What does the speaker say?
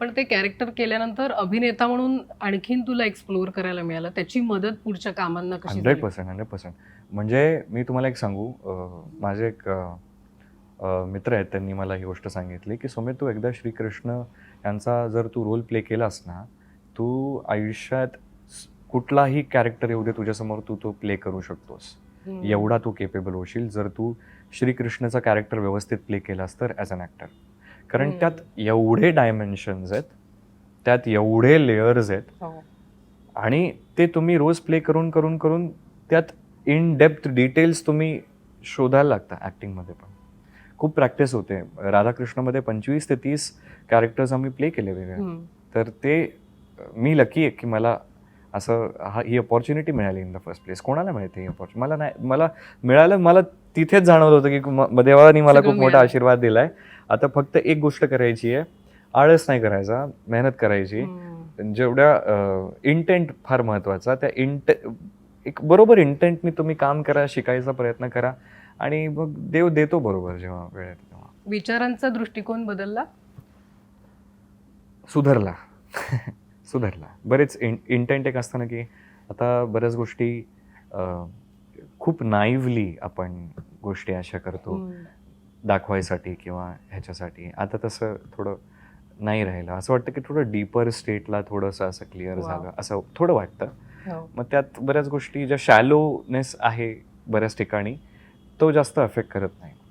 पण ते कॅरेक्टर केल्यानंतर अभिनेता म्हणून आणखीन तुला एक्सप्लोअर करायला मिळालं. त्याची मदत पुढच्या कामांना कशी हंड्रेड? पर्सेंट हंड्रेड पर्सेंट म्हणजे मी तुम्हाला एक सांगू माझे एक मित्र आहेत त्यांनी मला ही गोष्ट सांगितली की सोमे तू एकदा श्रीकृष्ण यांचा जर तू रोल प्ले केलास ना तू आयुष्यात कुठलाही कॅरेक्टर येऊ दे तुझ्यासमोर तू तो प्ले करू शकतोस. एवढा तू केपेबल होशील. जर तू श्रीकृष्णाचा कॅरेक्टर व्यवस्थित प्ले केलास तर ॲज अन ॲक्टर कारण. त्यात एवढे डायमेन्शन्स आहेत त्यात एवढे लेयर्स आहेत हो. आणि ते तुम्ही रोज प्ले करून करून करून त्यात इन डेप्थ डिटेल्स तुम्ही शोधायला लागता ॲक्टिंगमध्ये पण खूप प्रॅक्टिस होते राधाकृष्णमध्ये पंचवीस ते तीस कॅरेक्टर्स आम्ही प्ले केले वेगळे. तर ते मी लकी आहे की मला असं हा ही अपॉर्च्युनिटी मिळाली इन द फर्स्ट प्लेस कोणाला मिळते ही अपॉर्च्युनिटी मला नाही मला मिळालं मला तिथेच जाणवत होतं की देवानी मला खूप मोठा. आशीर्वाद दिलाय आता फक्त एक गोष्ट करायची आहे. आळस नाही करायचा मेहनत करायची. जेवढ्या इंटेंट फार महत्त्वाचा त्या इंट एक बरोबर इंटेंटनी तुम्ही काम करा शिकायचा प्रयत्न करा आणि मग देव देतो बरोबर जेव्हा वेळ येते तेव्हा. विचारांचा दृष्टिकोन बदलला? सुधारला. सुधारला. बरेच इंटेंट एक असतं ना की आता बऱ्याच गोष्टी खूप नाईवली आपण गोष्टी अशा करतो. दाखवायसाठी किंवा ह्याच्यासाठी. आता तसं थोडं नाही राहिलं. असं वाटतं की थोडं डीपर स्टेटला थोडंसं असं क्लिअर. झालं. असं थोडं वाटतं. हो. मग त्यात बऱ्याच गोष्टी ज्या शॅलोनेस आहे बऱ्याच ठिकाणी तो जास्त अफेक्ट करत नाही.